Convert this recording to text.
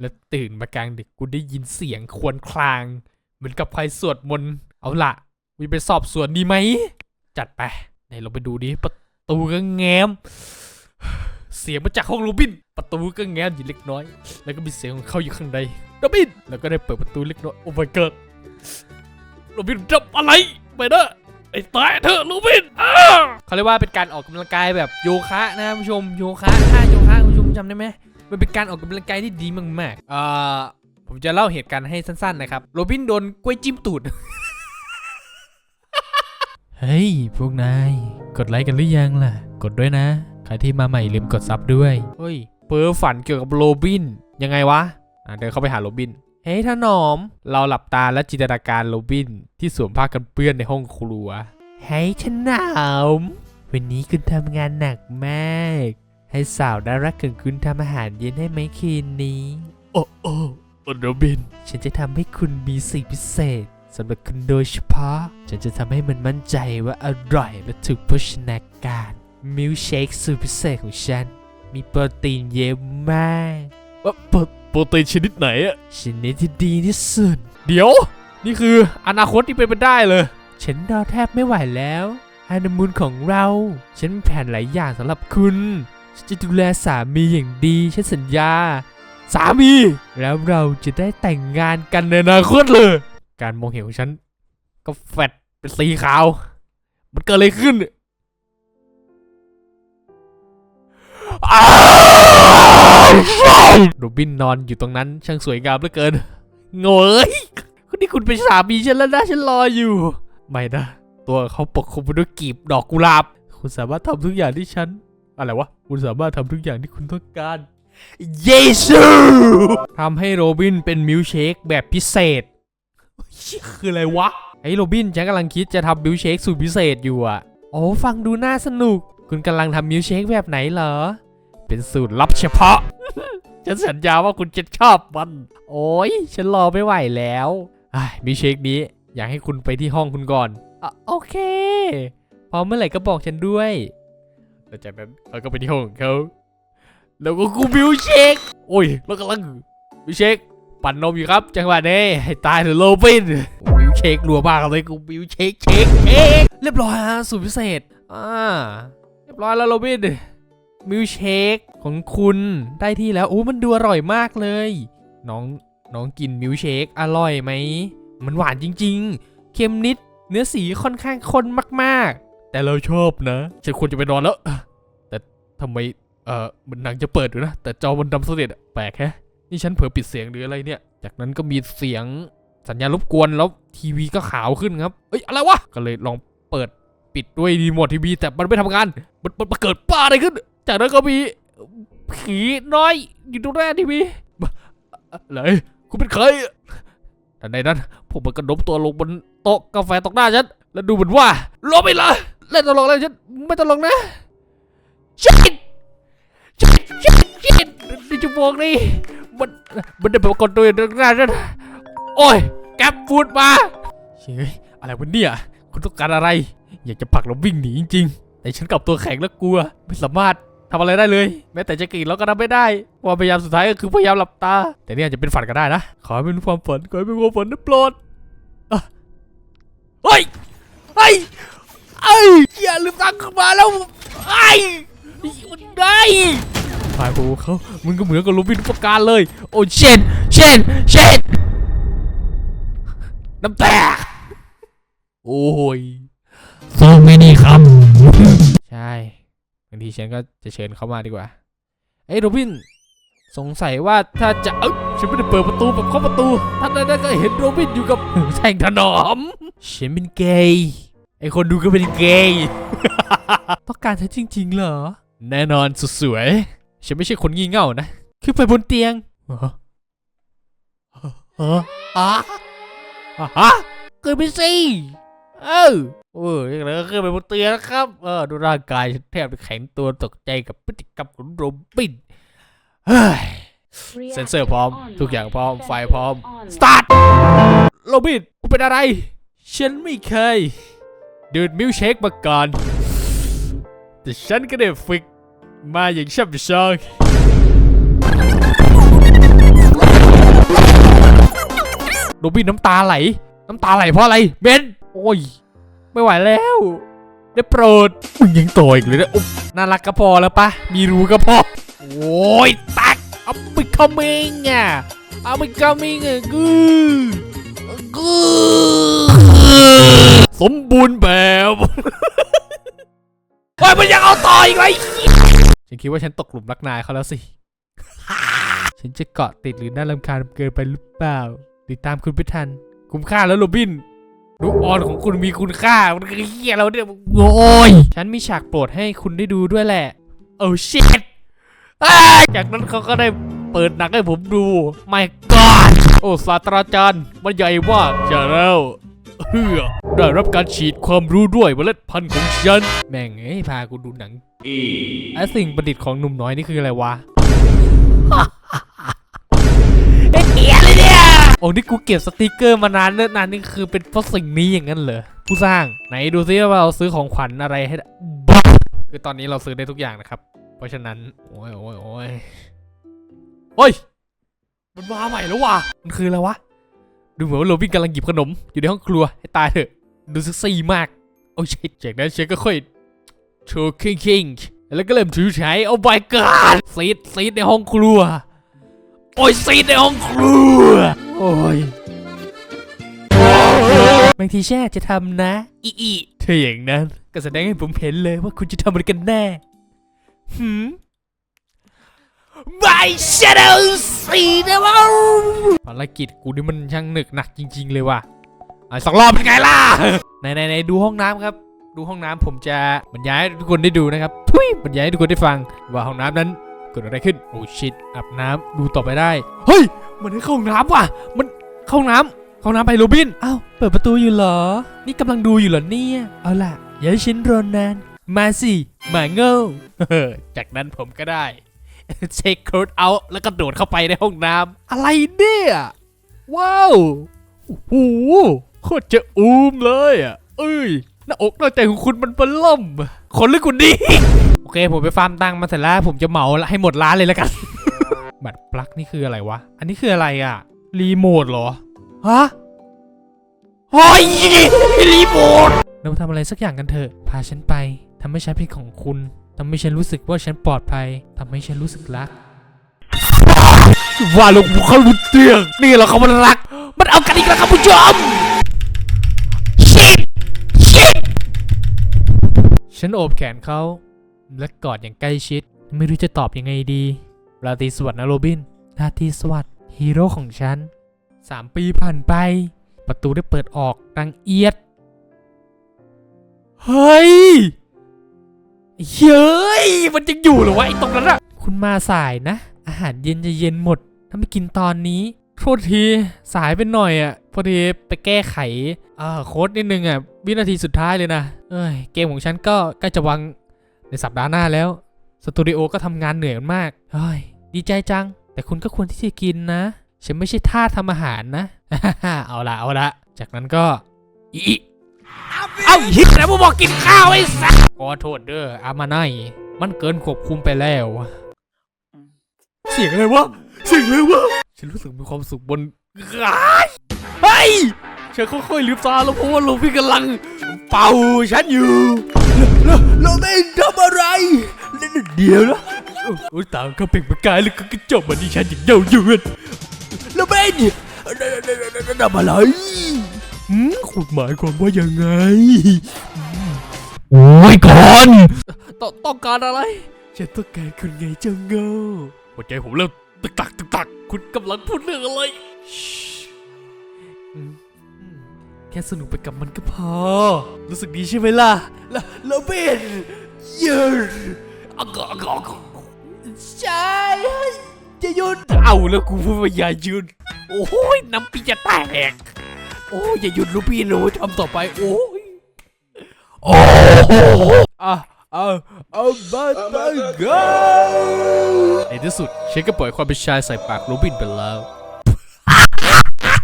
แล้วตื่นมากลางดึกกูได้ยินเสียงครวรคราง เหมือนกับใครสวดมนต์เอาละวิไปสอบสวนดีไหม จัดไปไหนเราไปดูดิประตูก็แง้ม เสียงมาจากห้องโรบิน ประตูก็แง้มอยู่เล็กน้อย แล้วก็มีเสียงของเขาอยู่ข้างในโรบิน แล้วก็ได้เปิดประตูเล็กน้อยโอ้ my god โรบินจับอะไรไปเด้อไอ้ตายเถอะโรบินเขาเรียกว่าเป็นการออกกำลังกายแบบโยคะนะคุณผู้ชมโยคะท่าโยคะคุณผู้ชมจำได้ไหม มันเป็นการออกกำลังกายที่ดีมากๆเอ่อผมจะเล่าเหตุการณ์ให้สั้นๆนะครับ โรบินโดนกล้วยจิ้มตูด เฮ้ย พวกนาย กดไลค์กันหรือยังล่ะ กดด้วยนะ ใครที่มาใหม่ลืมกดซับด้วย เฮ้ย เพ้อฝันเกี่ยวกับโรบิน ยังไงวะ อะเดินเข้าไปหาโรบิน เฮ้ยท่านหนอม เราหลับตาและจินตนาการโรบิน ที่สวมผ้ากันเปื้อนในห้องครัว เฮ้ยท่านหนอม วันนี้คุณทำงานหนักมาก ให้สาวน่ารักของคุณทำอาหารเย็นให้ไหมคืนนี้ โอ้โอ้โรบิน ฉันจะทำให้คุณมีสิ่งพิเศษสำหรับคุณโดยเฉพาะ ฉันจะทำให้มันมั่นใจว่าอร่อยและถูกโภชนาการมิลเชคสูตรพิเศษของฉัน มีโปรตีนเยอะมากว่าโปรโปรตีนชนิดไหนอะชนิดที่ดีที่สุด เดี๋ยว นี่คืออนาคตที่เป็นไปได้เลย ฉันรอแทบไม่ไหวแล้วฮันนีมูนของเรา ฉันมีแผนหลายอย่างสำหรับคุณ ฉันจะดูแลสามีอย่างดีฉันสัญญา สามี แล้วเราจะได้แต่งงานกันในอนาคตเลย การมองเห็นของฉัน ก็แฟดเป็นสีขาว มันเกิดอะไรขึ้นโรบินนอนอยู่ตรงนั้นช่างสวยงามเหลือเกินโง่เอ้ยคนนี้คุณเป็นสามีฉันแล้วนะฉันรออยู่ ไม่นะ ตัวเขาปกคลุมไปด้วยกลีบดอกกุหลาบ คุณสามารถทำทุกอย่างที่ฉัน อะไรวะ คุณสามารถทำทุกอย่างที่คุณต้องการ เยซูทำให้โรบินเป็นมิลค์เชคแบบพิเศษเหี้ยคืออะไรวะ ไอ้โรบินฉันกำลังคิดจะทำมิลค์เชคสูตรพิเศษอยู่อะ โอ้ฟังดูน่าสนุก คุณกำลังทำมิลค์เชคแบบไหนเหรอ เป็นสูตรลับเฉพาะ ฉันสัญญาว่าคุณจะชอบมัน โอ้ยฉันรอไม่ไหวแล้วอะมิลค์เชคนี้อยากให้คุณไปที่ห้องคุณก่อนอะโอเค พอเมื่อไหร่ก็บอกฉันด้วย แล้วจากนั้นเขาก็ไปที่ห้องเขาแล้วก็กูมิวเชคโอ้ยแล้วกำลังมิวเชคปั่นนมอยู่ครับ จังหวะนี้ให้ตายเถอะโรบินมิวเชครัวมากเลยกูมิวเชคเชคเชคเรียบร้อยฮะสูตรพิเศษอ่าเรียบร้อยแล้วโรบินมิวเชคของคุณได้ที่แล้วโอ้มันดูอร่อยมากเลย น้องน้องกินมิวเชคอร่อยไหม มันหวานจริง ๆ เค็มนิด เนื้อสีค่อนข้างข้นมากๆ แต่เราชอบนะ ฉันควรจะไปนอนแล้ว แต่ทำไม เอ่อมันหนังจะเปิดอยู่นะ แต่จอมันดำสนิทแปลกแฮะ นี่ฉันเผลอปิดเสียงหรืออะไรเนี่ย จากนั้นก็มีเสียงสัญญาณรบกวนแล้วทีวีก็ขาวขึ้นครับ เอ้ยอะไรวะ ก็เลยลองเปิดปิดด้วยรีโมททีวีแต่มันไม่ทำงาน มันมันเกิดป้าอะไรขึ้น จากนั้นก็มีผีน้อยอยู่ตรงหน้าทีวีอะไรคุณเป็นใครแต่ในนั้นผมมันกระโดดตัวลงบนโต๊ะกาแฟตรงหน้าฉันแล้วดูเหมือนว่าลบไปเลย เล่นตลกเลยฉันไม่ตลกนะชิดชิดชิดชิดนี่จะบอกนี่มันมันได้แบบกดตัวอยู่ตรงหน้าฉันโอ้ยแก๊ปฟูดมาเฮ้ยอะไรวะเนี่ยคุณต้องการอะไร อยากจะผลักเราวิ่งหนีจริงๆ แต่ฉันกลับตัวแข็งและกลัว ไม่สามารถทำอะไรได้เลย แม้แต่จะกรีดเราก็ทำไม่ได้ความพยายามสุดท้ายก็คือพยายามหลับตา แต่นี่อาจจะเป็นฝันก็ได้นะ ขอให้เป็นความฝันขอให้เป็นความฝันนะโปรดอะเฮ้ยเฮ้ย เอ้ยอย่าลืมตาขึ้นมาแล้วไอ้มันได้พายโอ้เขามึงก็เหมือนกับโรบินทุกประการเลย โอ้เชนเชนเชนน้ำแตก โอ้ย so many คใช่บางทีฉันก็จะเชิญเขามาดีกว่า เอ้ยโรบิน สงสัยว่าถ้าจะ เอ้ยฉันไม่ได้เปิดประตูแบบเข้าะประตูท่านนั้นก็เห็นโรบินอยู่กับแท่งถนอมฉันเป็นเกย์ ไอคนดูก็เป็นเกย์ต้องการเธอจริง ๆ เหรอ แน่นอนสุดสวย ฉันไม่ใช่คนงี่เง่านะ ขึ้นไปบนเตียงเหรอฮะอะฮะขึ้นไปสิเออโอ้ยแล้วก็ขึ้นไปบนเตียงนะครับ เออ ดูร่างกายฉันแทบจะแข็งตัวตกใจกับพฤติกรรมของโรบิน เฮ้ย เซ็นเซอร์พร้อม ทุกอย่างพร้อม ไฟพร้อม สตาร์ท โรบินกูเป็นอะไร ฉันไม่เคย ดื่มมิลเชคมาก่อน แต่ฉันก็ได้ฝึกมาอย่างช่ำชองโรบินน้ำตาไหล น้ำตาไหลเพราะอะไรเบนโอ้ย ไม่ไหวแล้ว ได้โปรดมึงยังต่ออีกเลยนะอุ๊บน่ารักก็พอแล้วปะ มีรูก็พอ โอ้ย ตักเอาไปคอมมิงอะเอาไปคอมมิงอะกูกู สมบูรณ์แบบโอ้ยมันยังเอาต่ออีกเลยฉันคิดว่าฉันตกหลุมรักนายเขาแล้วสิ ฉันจะเกาะติดหรือน่ารำคาญเกินไปหรือเปล่า ติดตามคุณไม่ทัน คุ้มค่าแล้วโรบินลูกออนของคุณมีคุณค่า มันคือเฮียเราเนี่ยโอ้ย ฉันมีฉากโปรดให้คุณได้ดูด้วยแหละ โอ้ชิตจากนั้นเขาก็ได้เปิดหนังให้ผมดู ไม่กอดโอ้ศาสตราจารย์ มันใหญ่มากจะแล้ว เฮือได้รับการฉีดความรู้ด้วยเมล็ดพันธุ์ของฉัน แม่งเอ้ยพากูดูหนังไอ้สิ่งประดิษฐ์ของหนุ่มน้อยนี่คืออะไรวะเอียเลยเนี่ยโอ้นี่กูเก็บสติกเกอร์มานานเนิ่นนานนี่คือเป็นเพราะสิ่งนี้อย่างนั้นเหรอผู้สร้างไหนดูซิว่าเราซื้อของขวัญอะไรให้ได้บ้าคือตอนนี้เราซื้อได้ทุกอย่างนะครับ เพราะฉะนั้นโอ้ยโอ้ยโอ้ยโอ้ยมันมาใหม่แล้วว่ะมันคืออะไรวะ ดูเหมือนว่าโรบินกำลังหยิบขนมอยู่ในห้องครัวให้ตายเถอะ ดูเซ็กซี่มาก โอ้ยจากนั้นเชก็ค่อยโชว์คิงคิงแล้วก็เริ่มถือใช้โอ้ my god ซีดซีดในห้องครัว โอ้ยซีดในห้องครัว โอ้ยบางทีแช่จะทำนะ อีอีถ้าอย่างนั้น ก็แสดงให้ผมเห็นเลยว่าคุณจะทำอะไรกันแน่หืม My Shadow สีนะวะภารกิจกูนี่มันช่างหนึกหนักจริง ๆ เลยว่ะอะสองรอบเป็นไงล่ะไหนไหนไหนดูห้องน้ำครับ ดูห้องน้ำผมจะบรรยายให้ทุกคนได้ดูนะครับทุยบรรยายให้ทุกคนได้ฟังว่าห้องน้ำนั้นเกิดอะไรขึ้นโอ้ชิตอาบน้ำดูต่อไปได้เฮ้ยมันให้เข้าห้องน้ำว่ะ มันเข้าห้องน้ำเข้าห้องน้ำไปโรบินอ้าวเปิดประตูอยู่เหรอ นี่กำลังดูอยู่เหรอเนี่ยเอาล่ะอย่าให้ฉันรอนานมาสิหมาโง่จากนั้นผมก็ได้ เช็คโค้ดเอาแล้วก็โดดเข้าไปในห้องน้ำอะไรเนี่ย ว้าวโอ้โหโคตรจะอูมเลยอะ เอ้ยหน้าอกหน้าใจของคุณมันเบล่มคนลึกคุณดีโอเค ผมไปฟาร์มตังค์มาเสร็จแล้วผมจะเหมาให้หมดร้านเลยแล้วกัน บัตรปลั๊กนี่คืออะไรวะ อันนี้คืออะไรอะ รีโมทเหรอ ฮะเฮ้ยรีโมทเราทำอะไรสักอย่างกันเถอะ พาฉันไปทำให้ฉันเป็นของคุณ ทำให้ฉันรู้สึกว่าฉันปลอดภัยทำให้ฉันรู้สึกรัก ว่าลงเขารุนเตียงนี่เหราเขามันรัก มันเอากันอีกแล้วครับผู้ชมชิดชิดฉันโอบแขนเขาและกอดอย่างใกล้ชิด ไม่รู้จะตอบยังไงดีราตรีสวัสดิ์นะโรบินราตรีสวัสดิ์ฮีโร่ของฉันสามปีผ่านไป ประตูได้เปิดออกดังเอียด เฮ้ย เฮ้ย มันยังอยู่หรอวะไอ้ตรงนั้นอะคุณมาสายนะ อาหารเย็นจะเย็นหมด ถ้าไม่กินตอนนี้ โทษที สายไปหน่อยอะพอดีไปแก้ไขอ่าโค้ดนิดนึงอะวินาทีสุดท้ายเลยนะ เอ้ย เกมของฉันก็ใกล้จะวางในสัปดาห์หน้าแล้ว สตูดิโอก็ทำงานเหนื่อยมากเฮ้ย ดีใจจัง แต่คุณก็ควรที่จะกินนะ ฉันไม่ใช่ท่าสทำอาหารนะ เอาละเอาละ จากนั้นก็อี เอ้าฮิตแล้วมึงบอกกินข้าวไอ้สัสขอโทษเด้ออามาไนมันเกินควบคุมไปแล้ว เสียงอะไรวะ เสียงอะไรวะ ฉันรู้สึกมีความสุขบนกายเฮ้ยฉันค่อยๆลืมตาแล้วเพราะว่าลมพี่กำลัง เป่าฉันอยู่แล้วแล้วไม่ทำอะไร เดี๋ยวนะโอ้ยตามเขาเปล่งประกายแล้วก็กระจกมาที่ฉันอย่างเย้าเยือนแล้วไม่ทำอะไรหืม คุณหมายความว่ายังไง โอ้ยก่อนต้องต้องการอะไร ฉันต้องการคุณไงเจ้าโง่หัวใจผมเริ่มตึกตักตึกตัก คุณกำลังพูดเรื่องอะไรชิอืมอืมแค่สนุกไปกับมันก็พอ รู้สึกดีใช่ไหมล่ะ แล้วแล้วเป็นยืนอะกอกอกใช่จะยืนเอาแล้วกูพูดว่าอย่ายืนโอ้ยน้ำปีจะแตกโอ้ยอย่าหยุดลูกพี่หนูทำต่อไป โอ้ยโอ้โหอะเอาเอาบัตเตอร์กในที่สุดฉันก็ปล่อยความเป็นชายใส่ปากโรบินไปแล้ว